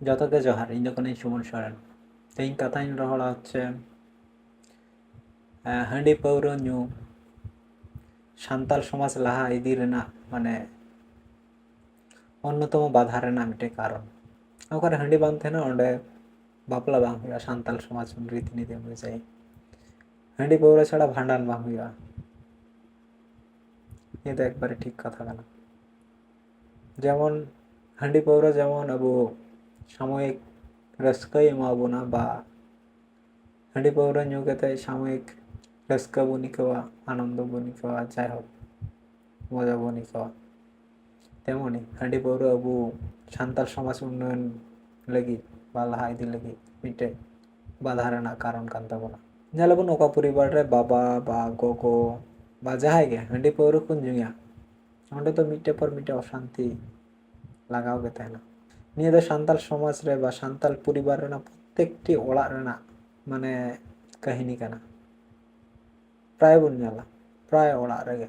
ᱡᱚᱛᱚ ᱜᱮ ᱡᱚᱦᱟᱨ ᱤᱧ ᱫᱚ ᱠᱟᱹᱱᱟᱹᱧ ᱥᱩᱢᱚᱱ ᱥᱚᱨᱮᱱ ᱛᱮᱦᱮᱧ ᱠᱟᱛᱷᱟᱧ ᱨᱚᱦᱚᱲᱟ ᱦᱚᱪᱪᱮ ᱦᱟᱺᱰᱤ ᱯᱟᱹᱣᱨᱟᱹ ᱧᱩ ᱥᱟᱱᱛᱟᱲ ᱥᱚᱢᱟᱡᱽ ᱞᱟᱦᱟ ᱤᱫᱤ ᱨᱮᱱᱟᱜ ᱢᱟᱱᱮ অন্যতম বাধা রেনা মিটে কারণ ওখানে হাঁডি বাং থাকেনা ওंडे বাপলা বাং হুয়া সান্তাল সমাজ রীতিনীতি অনুযায়ী হাঁডি পৌরা ছাড়া ভান্ডান বাং হুয়া এটা একবারে ঠিক কথা কেন যেমন হাঁডি পৌরা যেমন আবু সাময়িক ᱨᱟᱹᱥᱠᱟᱹᱭ ᱮᱢᱟᱵᱚᱱᱟ ᱵᱟ ᱦᱟᱺᱰᱤ ᱯᱟᱹᱣᱨᱟᱹ ᱧᱩ ᱠᱟᱛᱮᱫ ᱥᱟᱢᱚᱭᱤᱠ ᱨᱟᱹᱥᱠᱟᱹ ᱵᱚᱱ ᱟᱹᱭᱠᱟᱹᱣᱟ ᱟᱱᱚᱱᱫᱚ ᱵᱚᱱ ᱟᱹᱭᱠᱟᱹᱣᱟ ᱡᱟᱭᱦᱳᱠ মজা বন খাওয়া তেমনই হাঁডি পাউরু আবু সান্তাল সমাজ উন্নয়ন লাগি বা লাহা ইদি লাগি মিটে বাধা রেনা কারণ কান তাবনা ᱧᱮᱞ ᱟᱵᱚᱱ ᱚᱠᱟ ᱯᱚᱨᱤᱵᱟᱨ ᱨᱮ ᱵᱟᱵᱟ ᱵᱟ ᱜᱚᱜᱚ ᱵᱟ ᱡᱟᱦᱟᱸᱭ ᱜᱮ ᱦᱟᱺᱰᱤ ᱯᱟᱹᱣᱨᱟᱹ ᱠᱚ ᱧᱩᱭᱟ ᱚᱸᱰᱮ ᱫᱚ ᱢᱤᱫᱴᱮᱡ ᱯᱚᱨ ᱢᱤᱫᱴᱮᱡ ᱚᱥᱟᱱᱛᱤ ᱞᱟᱜᱟᱣ ᱜᱮ ᱛᱟᱦᱮᱱᱟ ᱱᱤᱭᱟᱹ ᱫᱚ ᱥᱟᱱᱛᱟᱞ ᱥᱚᱢᱟᱡᱽ ᱨᱮ ᱵᱟ ᱥᱟᱱᱛᱟᱞ ᱯᱚᱨᱤᱵᱟᱨ ᱨᱮᱱᱟᱜ ᱯᱨᱚᱛᱛᱮᱠᱴᱤ ᱚᱲᱟᱜ ᱨᱮᱱᱟᱜ ᱢᱟᱱᱮ ᱠᱟᱹᱦᱤᱱᱤ ᱠᱟᱱᱟ ᱯᱨᱟᱭ ᱵᱚᱱ ᱧᱮᱞᱟ ᱯᱨᱟᱭ ᱚᱲᱟᱜ ᱨᱮᱜᱮ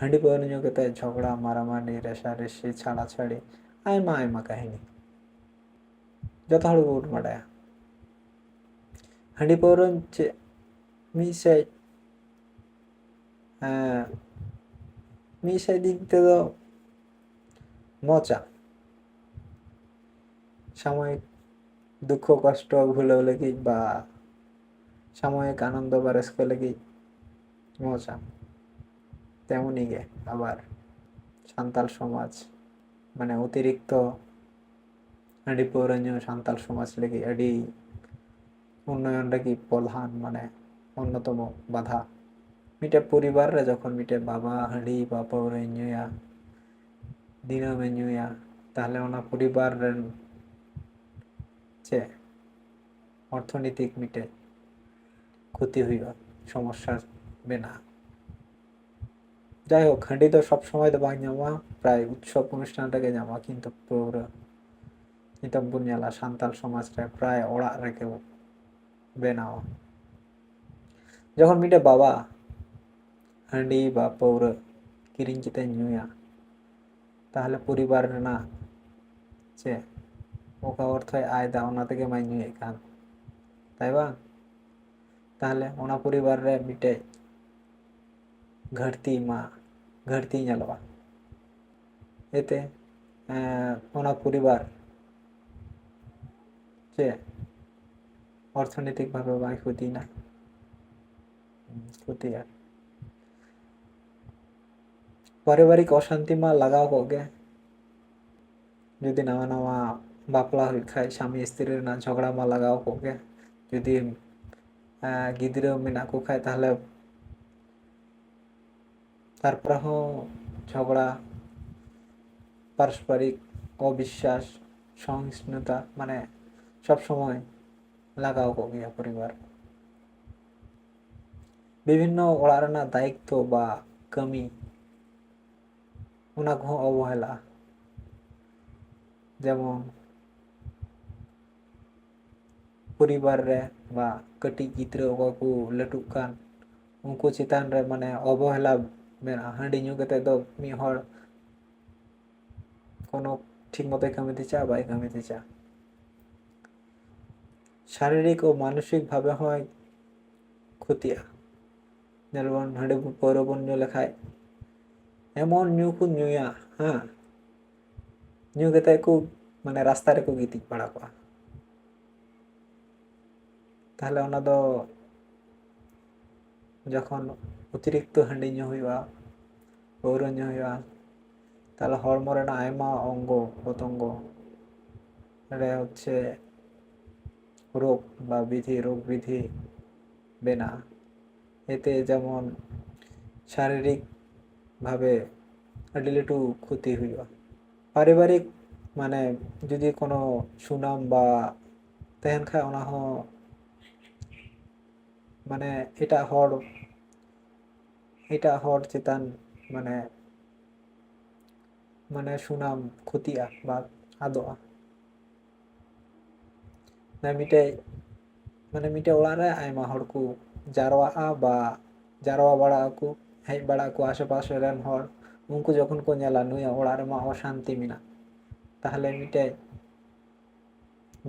ᱦᱟᱺᱰᱤ ᱯᱟᱹᱣᱨᱟᱹ ᱧᱩ ᱠᱟᱛᱮᱫ ᱡᱷᱚᱜᱽᱲᱟ ᱢᱟᱨᱟᱢᱟᱨᱤ ᱨᱮᱥᱟᱨᱮᱥᱤ ᱪᱷᱟᱲᱟᱪᱷᱟᱲᱤ ᱟᱭᱢᱟ ᱟᱭᱢᱟ ᱠᱟᱹᱦᱤᱱᱤ ᱡᱚᱛᱚ ᱦᱚᱲ ᱜᱮᱵᱚᱱ ᱵᱟᱰᱟᱭᱟ ᱦᱟᱺᱰᱤ ᱯᱟᱹᱣᱨᱟᱹ ᱪᱮᱫ ᱢᱤᱫᱥᱮᱡ ᱢᱤᱫᱥᱮᱡ ᱫᱤᱠ ᱛᱮᱫᱚ ᱢᱚᱪᱟ সাময়িক দুঃখ, কষ্ট, ভুলে লাগি বা সাময়িক আনন্দ বা রেস্ক লাগি মজা? তেমনই গে, আবার সান্তাল সমাজ মানে অতিরিক্ত আডি পৌরণীয় সান্তাল সমাজ লেগে আডি উন্নয়ন লাগি প্রধান মানে অন্যতম বাধা? মিটে পরিবার রে যখন মিটে বাবা, হাঁড়ি বা পৌরণীয় দিনমে ᱧᱩᱭᱟ ᱛᱟᱦᱞᱮ ᱚᱱᱟ ᱯᱚᱨᱤᱵᱟᱨ যে অর্থনৈতিক মিটে ক্ষতি হইব সমস্যার বেনা যাই হোক হাঁডি তো সবসময় তো বাঙ জামা, প্রায় উৎসব অনুষ্ঠানটাকে জামা, কিন্তু নিতাম বুনিয়ালা সান্তাল সমাজটা প্রায় ওড়া রেখে বেনাও যখন মিটে বাবা হাঁডি বা পৌর কিরিঞ্চিতে নিয়া, তাহলে পরিবার না, যে ओका अर्थ आयदा ओना तेगे माइन हुए कान ताइबा ताले ओना परिवार रे मिटे घरती मा घरती नलवा एते ओना परिवार जे अर्थनैतिक भावे बाई होती ना होती यार पारिवारिक अशांति में लगा हो गया जो नवा नवा ᱵᱟᱯᱞᱟ ᱦᱩᱭᱩᱜ ᱠᱷᱟᱡ ᱥᱟᱢᱤ ᱥᱛᱨᱤ ᱨᱮᱱᱟᱜ ᱡᱷᱚᱜᱽᱲᱟ ᱢᱟ ᱞᱟᱜᱟᱣ ᱠᱚᱜ ᱜᱮ ᱡᱩᱫᱤ ᱜᱤᱫᱽᱨᱟᱹ ᱢᱮᱱᱟᱜ ᱠᱚ ᱠᱷᱟᱡ ᱛᱟᱦᱞᱮ তারপরে হো ঝগড়া পারস্পরিক অবিশ্বাস সহিষ্ণুতা মানে সব সময় লাগাও কো গিয়া পরিবার বিভিন্ন অড়াগ ᱨᱮᱱᱟᱜ দায়িত্ব বা কামি ᱚᱱᱟ ᱠᱚᱦᱚᱸ অবহেলা যেমন পরিবার রে বা ᱠᱟᱹᱴᱤᱡ ᱜᱤᱫᱽᱨᱟᱹ ᱚᱠᱚᱭ ᱠᱚ ᱞᱟᱹᱴᱩᱜ ᱠᱟᱱ ᱩᱱᱠᱩ ᱪᱮᱛᱟᱱ ᱨᱮ ᱢᱟᱱᱮ অবহেলা ᱢᱮᱱᱟᱜᱼᱟ ᱦᱟᱺᱰᱤ ᱧᱩ ᱠᱟᱛᱮ ᱫᱚ ᱢᱤᱫ ᱦᱚᱲ কোনো ঠিক মতোই কামিতে চা বাই কামিতে চা শারীরিক ও মানসিকভাবে হয় ক্ষতিয়া ᱧᱮᱞᱵᱚᱱ ᱦᱟᱺᱰᱤ ᱯᱟᱹᱣᱨᱟᱹ ᱵᱚᱱ ᱧᱩ ᱞᱮᱠᱷᱟᱡ এমন ᱧᱩ ᱠᱚ ᱧᱩᱭᱟ হ্যাঁ ᱧᱩ ᱠᱟᱛᱮ ᱠᱚ ᱢᱟᱱᱮ রাস্তা ᱨᱮᱠᱚ ᱜᱤᱛᱤᱡ ᱵᱟᱲᱟ ᱠᱚᱜᱼᱟ ᱛᱟᱦᱞᱮ ᱚᱱᱟ ᱫᱚ ᱡᱚᱠᱷᱚᱱ ᱚᱛᱤᱨᱤᱠᱛᱚ ᱦᱟᱺᱰᱤ ᱧᱩ ᱦᱩᱭᱩᱜᱼᱟ ᱯᱟᱹᱣᱨᱟᱹ ᱧᱩ ᱦᱩᱭᱩᱜᱼᱟ ᱛᱟᱦᱞᱮ ᱦᱚᱲᱢᱚ ᱨᱮᱱᱟᱜ ᱟᱭᱢᱟ ᱚᱝᱜᱚ ᱯᱨᱚᱛᱚᱝᱜᱚ ᱨᱮ হচ্ছে রোগ বা বিধি রোগ বিধি বেনার এতে যেমন শারীরিকভাবে আᱹᱰᱤ ᱞᱟᱹᱴᱩ ক্ষতি ᱦᱩᱭᱩᱜᱼᱟ ᱯᱟᱨᱤᱵᱟᱨᱤᱠ ᱢᱟᱱᱮ ᱡᱩᱫᱤ ᱠᱳᱱᱳ ᱥᱩᱱᱟᱢ ᱵᱟ ᱛᱟᱦᱮᱱ ᱠᱷᱟᱡ ᱚᱱᱟ ᱦᱚᱸ ᱢᱟᱱᱮ ᱮᱴᱟᱜ ᱦᱚᱲ ᱮᱴᱟᱜ ᱦᱚᱲ ᱪᱮᱛᱟᱱ ᱢᱟᱱᱮ ᱢᱟᱱᱮ ᱥᱩᱱᱟᱢ ᱠᱷᱚᱛᱤᱜᱼᱟ ᱵᱟ ᱟᱫᱚᱜᱼᱟ ᱢᱤᱫᱴᱮᱡ ᱢᱟᱱᱮ ᱢᱤᱫᱴᱮᱡ ᱚᱲᱟᱜ ᱨᱮ ᱟᱭᱢᱟ ᱦᱚᱲ ᱠᱚ ᱡᱟᱨᱣᱟᱜᱼᱟ ᱵᱟ ᱡᱟᱨᱣᱟ ᱵᱟᱲᱟᱜ ᱟᱠᱚ ᱦᱮᱡ ᱵᱟᱲᱟᱜ ᱟᱠᱚ ᱟᱥᱮᱯᱟᱥᱮ ᱨᱮᱱ ᱦᱚᱲ ᱩᱱᱠᱩ ᱡᱚᱠᱷᱚᱱ ᱠᱚ ᱧᱮᱞᱟ ᱱᱩᱭᱟᱜ ᱚᱲᱟᱜ ᱨᱮᱢᱟ ᱚᱥᱟᱱᱛᱤ ᱢᱮᱱᱟᱜ ᱛᱟᱦᱚᱞᱮ ᱢᱤᱫᱴᱮᱡ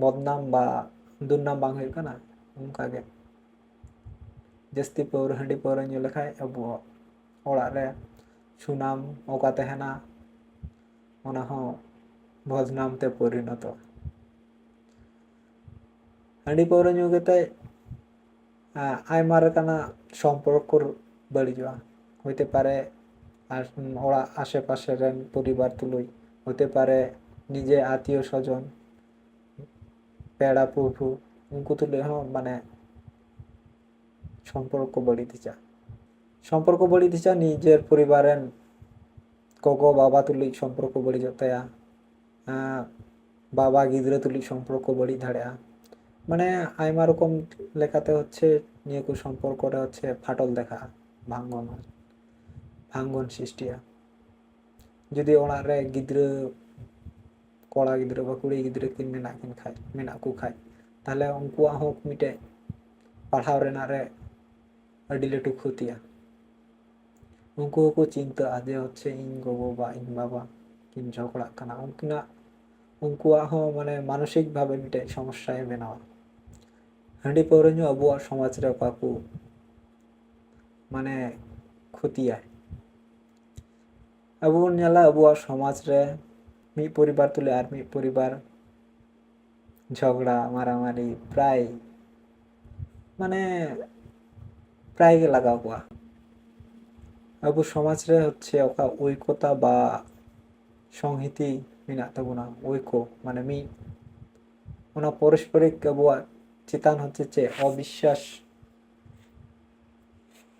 ᱵᱚᱫᱱᱟᱢ ᱵᱟ ᱫᱩᱨᱱᱟᱢ ᱵᱟᱝ ᱦᱩᱭᱩᱜ ᱠᱟᱱᱟ ᱚᱱᱠᱟᱜᱮ ᱡᱟᱹᱥᱛᱤ ᱯᱟᱹᱣᱨᱟᱹ ᱦᱟᱺᱰᱤ ᱯᱟᱹᱣᱨᱟᱹ ᱧᱩ ᱞᱮᱠᱷᱟᱡ ᱟᱵᱚᱣᱟᱜ ᱚᱲᱟᱜ ᱨᱮ ᱥᱩᱱᱟᱢ ᱚᱠᱟ ᱛᱟᱦᱮᱱᱟ ᱚᱱᱟ ᱦᱚᱸ ᱵᱚᱫᱱᱟᱢ ᱛᱮ ᱯᱚᱨᱤণᱚᱛᱚᱜᱼᱟ ᱦᱟᱺᱰᱤ ᱯᱟᱹᱣᱨᱟᱹ ᱧᱩ ᱠᱟᱛᱮᱫ ᱟᱭᱢᱟ ᱞᱮᱠᱟᱱᱟᱜ ᱥᱚᱢᱯᱚᱨᱠᱚ ᱵᱟᱹᱲᱤᱡᱚᱜᱼᱟ হইতে পারে আর ওরা ᱨᱮᱱ ᱯᱚᱨᱤᱵᱟᱨ ᱛᱩᱞᱩᱡ হতে ᱯᱟᱨᱮ ᱱᱤᱡᱮ আত্মীয় ᱥᱚᱡᱚᱱ ᱯᱮᱲᱟ প্রভু ᱩᱱᱠᱩ ᱛᱩᱞᱩᱡ ᱦᱚᱸ ᱢᱟᱱᱮ সম্পর্ক বাড়িতে চায়। সম্পর্ক বাড়িতে চায়, নিজের পরিবারের কগো বাবা তুলি সম্পর্ক বাড়ি যতয়া বাবা গিদ্রে তুলি সম্পর্ক বাড়ি ধারা মানে আইমা রকম লেখাতে হচ্ছে, নিয়ে কু সম্পর্কটা হচ্ছে ফাটল দেখা, ভাঙ্গন ভাঙ্গন সৃষ্টিয়া। যদি ওনারে গিদ্র কড়া গিদ্র বা কুড়ি গিদ্রে কিন মেনা কিন খায়, মেনা কু খায়, তাহলে উনকুয়া হোক মিটে পাড়াও রেনারে डिले टू खुतिया ᱩᱱᱠᱩ ᱦᱚᱸᱠᱚ ᱪᱤᱱᱛᱟᱹᱜᱼᱟ ᱡᱮ ᱦᱚᱪᱪᱮ ᱤᱧ ᱜᱚᱜᱚᱼᱵᱟᱵᱟ ᱤᱧ ᱵᱟᱵᱟ ᱠᱤᱱ ᱡᱷᱚᱜᱽᱲᱟᱜ ᱠᱟᱱᱟ ᱩᱱᱠᱤᱱᱟᱜ ᱩᱱᱠᱩᱣᱟᱜ ᱦᱚᱸ ᱢᱟᱱᱮ ᱢᱟᱱᱚᱥᱤᱠ ᱵᱷᱟᱵᱮ ᱢᱤᱫᱴᱮᱡ ᱥᱚᱢᱚᱥᱥᱟᱭ ᱵᱮᱱᱟᱣᱟ ᱦᱟᱺᱰᱤ ᱯᱟᱹᱣᱨᱟᱹ ᱧᱩ ᱟᱵᱚᱣᱟᱜ ᱥᱚᱢᱟᱡᱽ ᱨᱮ ᱚᱠᱟ ᱠᱚ ᱢᱟᱱᱮ ᱠᱷᱚᱛᱤᱭᱟᱭ ᱟᱵᱚ ᱵᱚᱱ ᱧᱮᱞᱟ ᱟᱵᱚᱣᱟᱜ ᱥᱚᱢᱟᱡᱽ ᱨᱮ ᱢᱤᱫ ᱯᱚᱨᱤᱵᱟᱨ ᱛᱩᱞᱮ ᱟᱨ ᱢᱤᱫ ᱯᱚᱨᱤᱵᱟᱨ ᱡᱷᱚᱜᱽᱲᱟ মারামারি প্রায় মানে প্রায় লাগা হওয়া अब वो समाज হচ্ছে ওকা ঐক্যতা বা সংহিতি মিনা তো না, ঐক্য মানে মি ওনা পরস্পরিক কেবুয়া চিতান হচ্ছে যে অবিশ্বাস।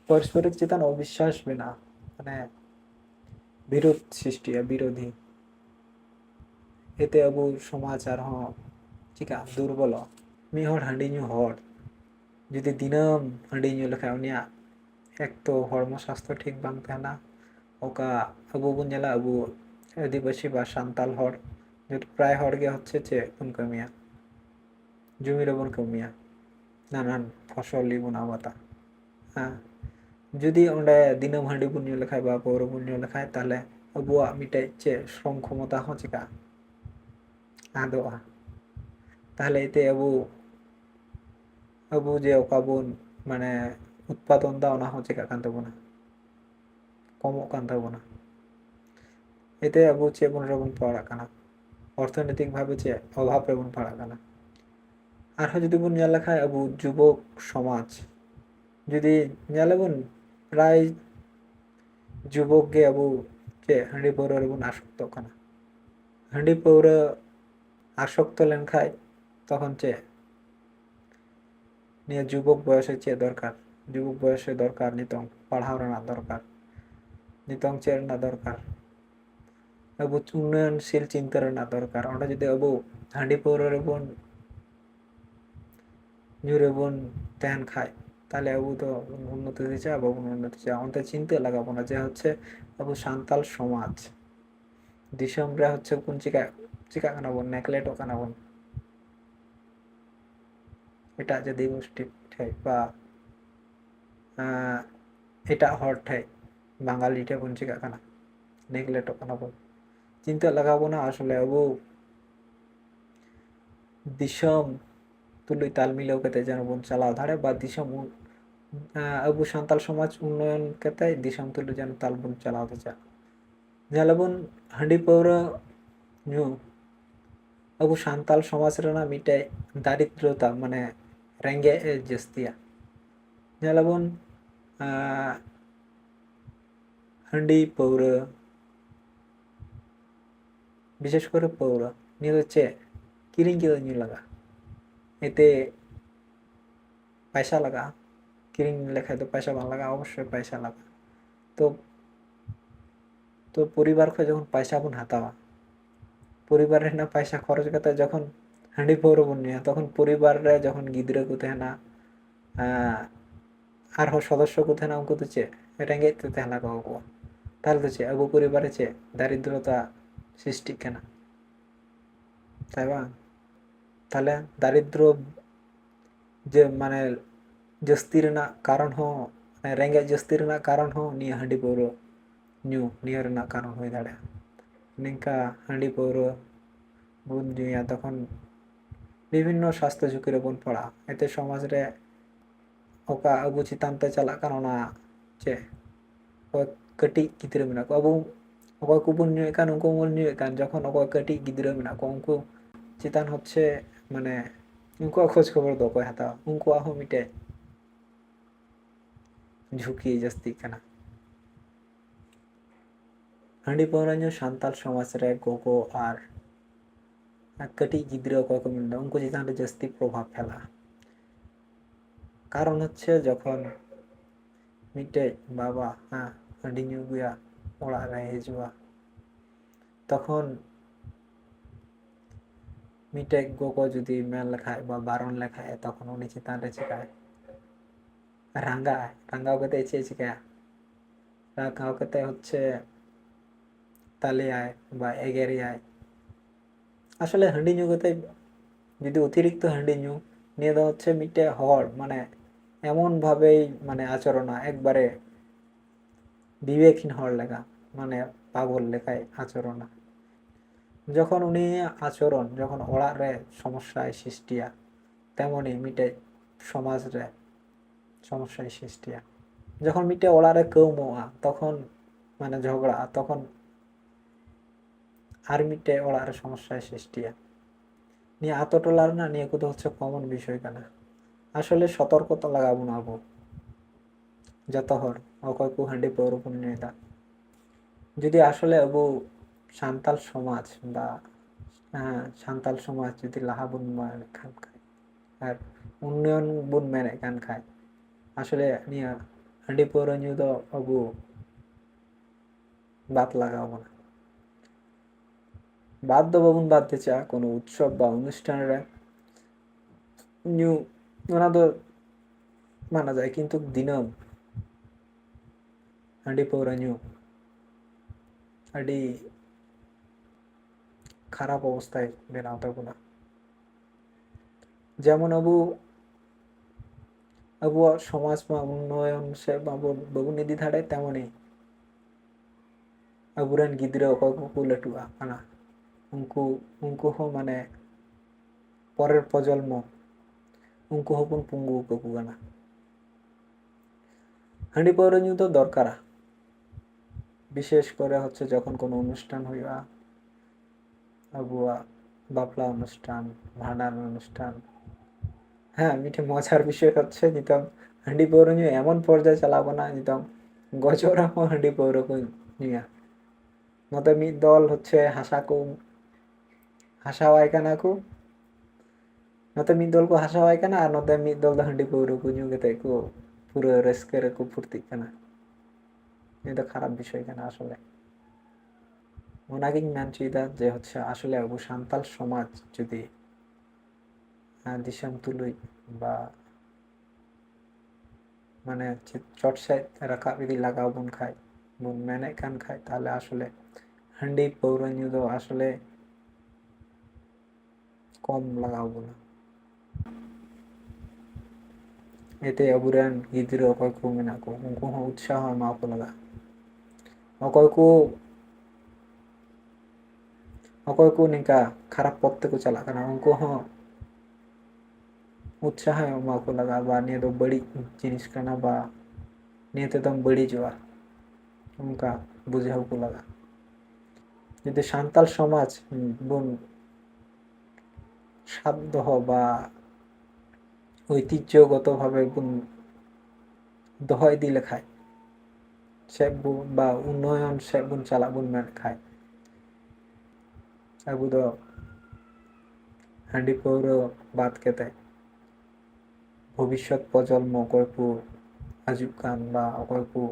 পরস্পরিক চিতান অবিশ্বাস বিনা মানে বিরোধ সৃষ্টি, বিরোধী। এতে আবু সমাজ আর হ ঠিক দুর্বল। মিহর হাঁডিনি হড় ᱡᱩᱫᱤ ᱫᱤᱱᱟᱹᱢ ᱦᱟᱺᱰᱤ ᱧᱩ ᱞᱮᱠᱷᱟᱱ ᱩᱱᱤᱭᱟᱜ ᱮᱠ ᱛᱚ ᱦᱚᱲᱢᱚ ᱥᱟᱥᱛᱷᱚ ᱴᱷᱤᱠ ᱵᱟᱝ ᱛᱟᱦᱮᱱᱟ ᱚᱠᱟ ᱟᱵᱚ ᱵᱚᱱ ᱧᱮᱞᱟ ᱟᱵᱚ ᱟᱹᱫᱤᱵᱟᱹᱥᱤ ᱵᱟ ᱥᱟᱱᱛᱟᱞ ᱦᱚᱲ প্রায় হড় গে হচ্ছে চেয়ে বন কামিয়া জমির বন কামিয়া নানান ফসল বন আবাতা হ্যাঁ যদি ওঁডে দিনম হাঁডি বন ᱧᱩ ᱞᱮᱠᱷᱟᱡ বা ᱯᱟᱹᱣᱨᱟᱹ ᱵᱚᱱ ᱧᱩ ᱞᱮᱠᱷᱟᱡ ᱛᱟᱦᱞᱮ ᱟᱵᱚᱣᱟᱜ ᱢᱤᱫᱴᱮᱡ ᱪᱮᱫ ᱥᱨᱚᱢ ᱠᱷᱚᱢᱚᱛᱟ ᱦᱚᱸ ᱪᱮᱠᱟᱜᱼᱟ ᱟᱫᱚᱜᱼᱟ ᱛᱟᱦᱞᱮ ᱮᱛᱮ ᱟᱵᱚ ᱟᱵᱚ ᱡᱮ ᱚᱠᱟ ᱵᱚᱱ ᱢᱟᱱᱮ ᱩᱛᱯᱟᱫᱚᱱ ᱫᱟ ᱚᱱᱟ ᱦᱚᱸ ᱪᱮᱠᱟᱜ ᱠᱟᱱ ᱛᱟᱵᱚᱱᱟ ᱠᱚᱢᱚᱜ ᱠᱟᱱ ᱛᱟᱵᱚᱱᱟ এতে আবু ᱪᱮᱫ ᱵᱚᱱ ᱨᱮᱵᱚᱱ ᱯᱟᱲᱟᱜ ᱠᱟᱱᱟ অর্থনৈতিক ভাবে ᱪᱮᱫ অভাব ᱨᱮᱵᱚᱱ ᱯᱟᱲᱟᱜ ᱠᱟᱱᱟ ᱟᱨᱦᱚᱸ ᱡᱩᱫᱤ ᱵᱚᱱ ᱧᱮᱞ ᱞᱮᱠᱷᱟᱱ ᱟᱵᱚ ᱡᱩᱵᱚᱠ ᱥᱚᱢᱟᱡᱽ ᱡᱩᱫᱤ ᱧᱮᱞᱟᱵᱚᱱ ᱯᱨᱟᱭ যুবক ᱜᱮ ᱟᱵᱚ ᱪᱮᱫ ᱦᱟᱺᱰᱤ ᱯᱟᱹᱣᱨᱟᱹ ᱨᱮᱵᱚᱱ ᱟᱥᱚᱠᱛᱚᱜ ᱠᱟᱱᱟ ᱦᱟᱺᱰᱤ ᱯᱟᱹᱣᱨᱟᱹ ᱟᱥᱚᱠᱛᱚ ᱞᱮᱱᱠᱷᱟᱡ তখন ᱪᱮᱫ নিয়ে যুবক বয়সের চেয়ে দরকার। যুবক বয়সে দরকার, নিতং। পাড়াওরা না দরকার। নিতং চের না দরকার। আবু উন্নয়নশীল ᱪᱤᱱᱛᱟᱹ ᱨᱮᱱᱟᱜ দরকার। ᱚᱸᱰᱮ যদি আবু হাঁডি ᱯᱟᱹᱣᱨᱟᱹ বোন জুড়ে বোন ᱛᱟᱦᱮᱱ খায় তাহলে আবু তো উন্নতি দিতে চাই বাবু উন্নতি চাই আমাদের চিনতে লাগাবো না। যে হচ্ছে আবু সান্তাল সমাজ। দিশমরা হচ্ছে কোন চিকা চিকা কানাবো নেকলেটও কানাবো না এটা যদি ଯଦି ଗୋଷ୍ଠୀଠେ বা এটা হরঠে বাঙালিঠে বন চিকা কানা নেগলেটও কানা বল চিন্তা লাগাবো না, আসলে আবু, দিশম তুলুই তাল মিলেও কেতে যেন বোন চালা ধারে, বা দিশম আবু সাঁতাল সমাজ উন্নয়ন কেতে দিশম তুলু যেন তাল বোন চালা হতে চা জালে বোন, হাঁডি পৌর ᱧᱩ ᱟᱵᱚ ᱥᱟᱱᱛᱟᱞ ᱥᱚᱢᱟᱡᱽ ᱨᱮᱱᱟᱜ ᱢᱤᱫᱴᱮᱡ দারিদ্রতা মানে Renge Justia. Nyalabun হান্ডি পৌর বিশেষ করে পৌর নিয়ে হচ্ছে কিরিঙ্গিত নিয়ে লাগা এতে পয়সা লাগা কিরিং লেখায় তো পয়সা ভালো লাগা অবশ্যই পয়সা লাগা তো তো পরিবারকে যখন পয়সা আপন হাতাওয়া পরিবারের না পয়সা খরচ কথা যখন হাঁডি পৌরবন্যা, তখন পরিবাররা যখন গিদরে কুতে না আর হ সদস্য কুতে না, উনকু তুচে রেঙ্গেজ তেতে হেলা কো তাহলে তুচে আবু পরিবারে চে, দারিদ্রতা সৃষ্টি কেনা। তাই বা? তাহলে দারিদ্র যে মানে জস্তির না কারণ হো মানে, রেঙ্গে জস্তির না কারণ হো, নিয়ে হাঁডি পৌর, নিউ ᱱᱤᱭᱟᱹ না কারণ ᱦᱩᱭ ᱫᱟᱲᱮᱭᱟᱜᱼᱟ ᱱᱤᱝᱠᱟ ᱦᱟᱺᱰᱤ পৌর ᱵᱚᱱ ᱧᱩᱭᱟ তখন বিভিন্ন স্বাস্থ্য ঝুঁকির ওপর পড়া। এতে সমাজরে ఒక అబు చిత్తంతో చాలా కనునా చే ఒకటి గిద్దరు మినకు అబు ওকা কুপুর নিয়ে কান উঙ্কু নিয়ে কান, যখন ওকা একটি গিদ্র মিনা উঙ্কু চিতান হচ্ছে মানে উঙ্কু খোঁজ খবর দো কয় হাতা উঙ্কু আহ মিটে ঝুঁকি জাস্তি কানা। হাঁডি পৌরাঞ্জ সান্তাল সমাজ গোগো আর ಕಟಿ ಗಿದ್ರೆও ককমিল অঙ্কুজিতানটা জাস্তি প্রভাব ফেলা কারণ হচ্ছে যখন মিটে বাবা হ্যাঁ ডিঙিউ গুয়া ওড়া রে হেজুয়া তখন মিটে গোকো যদি মেল লেখায় বা বারণ লেখায় তখন উনি চিতানটা চিকায় রাঙ্গা রাঙ্গাও কেতে চেয়ে চিকায় রাঙ্গাও কেতে হচ্ছে তালে আয় বা এগেরে আয় আসলে হাঁডি ᱧᱩ ᱠᱟᱛᱮ যদি অতিরিক্ত হাঁডি ᱧᱩ নিয়ে দেওয়া হচ্ছে মিটে হর মানে এমনভাবেই মানে আচরণ একবারে বিবেকহীন হর লেখা মানে পাগল লেখায় আচরণ। যখন উনি আচরণ, যখন ওড়ারে সমস্যায় সৃষ্টিয়া, তেমনই মিটে সমাজরে সমস্যায় সৃষ্টিয়া। যখন মিটে ওড়ারে কেউ মোয়া তখন মানে ঝগড়া, তখন আর্মিতে মিটে ওলার সমস্যায় সৃষ্টিয়া নিয়ে আতটলার না, নিয়ে কোথাও হচ্ছে কমন বিষয় কেনা। আসলে সতর্কতা লাগাবো না গো। যত হর অকয়কু হাঁডি পৌরপুণ নেতা যদি আসলে আবু সান্তাল সমাজ বা সান্তাল সমাজ যদি লাহাবুন মানে খান খায়, আর উন্নয়ন বুন মেনে খান খায়, আসলে নিয়ে হান্ডি পৌর নিয়ে তো আবু বাত লাগাবো না। বাদ্যভবন বাদতে চা, কোনো উৎসব বা অনুষ্ঠানের নিউ ওনাদের মানা যায়, কিন্তু দিনম। হাঁডি পৌরা নিউ। ᱟᱹᱰᱤ খারাপ অবস্থায় বেনাও না। যেমন আবু আবু সমাজ বা উন্নয়ন সে বাবু নিধি ধারে তেমনই আবুরান গিদ্রা অকুকুলাটুয়া আনা। ᱩᱱᱠᱩ ᱩᱱᱠᱩ ᱦᱚᱸ ᱢᱟᱱᱮ ᱯᱚᱨᱮᱨ ᱯᱨᱚᱡᱚᱱᱢᱚ ᱩᱱᱠᱩ ᱦᱚᱸᱵᱚᱱ ᱯᱩᱸᱜᱩ ᱠᱟᱠᱚ ᱠᱟᱱᱟ হাᱺডি পাᱹᱣᱨᱟᱹ ᱧᱩ ᱫᱚ ᱫᱚᱨকারা বিশেষ করে হচ্ছে যখন কোনো অনুষ্ঠান ᱦᱩᱭᱩᱜᱼᱟ আᱵᱚᱣᱟᱜ ᱵᱟᱯᱞᱟ অনুষ্ঠান ভাঁডান অনুষ্ঠান হ্যাঁ মিঠে মজার বিষয় হচ্ছে নিতম হাᱺডি পাᱹᱣᱨᱟᱹ ᱧᱩ এমন পর্যায়ে ᱪᱟᱞᱟᱣ ᱠᱟᱱᱟ নিতম ᱜᱚᱡᱚᱜ ᱨᱮᱦᱚᱸ হাᱺᱰি ᱯᱟᱹᱣᱨᱟᱹ ᱠᱚ ᱧᱩᱭᱟ ᱱᱚᱛᱮ ᱢᱤᱫ ᱫᱚᱞ হচ্ছে ᱦᱟᱥᱟ ᱠᱚ hasawaay kan aku nota midol ku hasawaay kana ar nota midol dahan di puro ku nyung kete ku puro reske re ku purti kana এটা খারাপ বিষয় কেন আসলে ওনাকেই ম্যান চিদা যে হচ্ছে আসলে আবু সান্তাল সমাজ যদি দিশাম তুলুই বা মানে চটসাই তারা কাবিদি লাগাও বোন খায় বোন ম্যানে কান খায় তাহলে আসলে হান্ডি পৌর নিউজ আসলে কম লাগাবো না। এতে আবুরেন গিদ্রা অকয় কো মেনা কো উনকু উৎসাহ এমা কো লাগা অকয় কো অকয় কো নিকা খারাপ পথ তেকো চালা কানা উনকু হো উৎসাহ এমা কো লাগা বা নিয়ে দো বড়ি জিনিস কানা বা নিয়ে তেদম বড়ি জোয়া উনকা বুঝাও লাগা যদি সান্তাল সমাজ বন সাধ্যহ বা ঐতিহ্যগতভাবে দহয় দিলে খায়। সেগুন বা উন্নয়ন সেগুন চালাগুন মেন খায়। আবু দো হাঁডি পৌর বাদ কেতে ভবিষ্যৎ প্রজন্ম অকয়কু হাজুক খান বা অকয়কু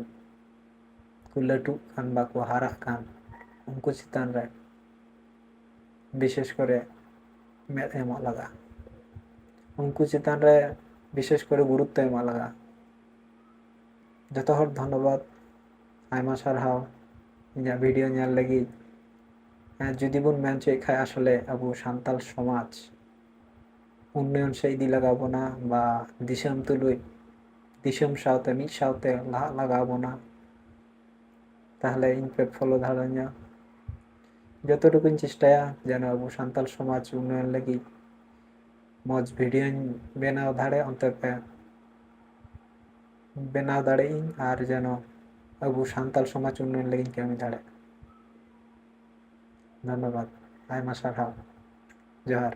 কুলাটুক খান বা কু খান কান উনকু বিশেষ করে ᱢᱮᱫ ᱮᱢᱚᱜ ᱞᱟᱜᱟᱜᱼᱟ ᱩᱱᱠᱩ ᱪᱮᱛᱟᱱ ᱨᱮ ᱵᱤᱥᱮᱥ ᱠᱚᱨᱮ ᱜᱩᱨᱩᱛᱛᱚ ᱮᱢᱚᱜ ᱞᱟᱜᱟᱜᱼᱟ ᱡᱚᱛᱚ ᱦᱚᱲ ᱫᱷᱚᱱᱱᱚᱵᱟᱫ ᱟᱭᱢᱟ ᱥᱟᱨᱦᱟᱣ ᱤᱧᱟᱹᱜ ᱵᱷᱤᱰᱤᱭᱳ ᱧᱮᱞ ᱞᱟᱹᱜᱤᱫ ᱡᱩᱫᱤ ᱵᱚᱱ ᱢᱮᱱ ᱦᱚᱪᱚᱭᱮᱫ ᱠᱷᱟᱡ ᱟᱥᱚᱞᱮ ᱟᱵᱚ ᱥᱟᱱᱛᱟᱞ ᱥᱚᱢᱟᱡᱽ ᱩᱱᱱᱚᱭᱚᱱ ᱥᱮᱫ ᱤᱫᱤ ᱞᱟᱜᱟᱣ ᱵᱚᱱᱟ ᱵᱟ ᱫᱤᱥᱚᱢ ᱛᱩᱞᱩᱡ ᱫᱤᱥᱚᱢ ᱥᱟᱶᱛᱮ ᱢᱤᱫ ᱥᱟᱶᱛᱮ ᱞᱟᱦᱟᱜ ᱞᱟᱜᱟᱣ ᱵᱚᱱᱟ ᱛᱟᱦᱞᱮ ᱤᱧ ᱯᱮ ᱯᱷᱚᱞᱳ ᱫᱟᱲᱮᱧᱟ যতটুকু চেষ্টা যেন আবু সান্তাল সমাজ উন্নয়ন লাগি মজ ভিডিও বেনাও ধারে অন্তর বেনাও দাঁড়ে আর যেন আবু সান্তাল সমাজ উন্নয়ন লাগি কেমন দাঁড়ে ধন্যবাদ। আয়মা সারহাও জহার।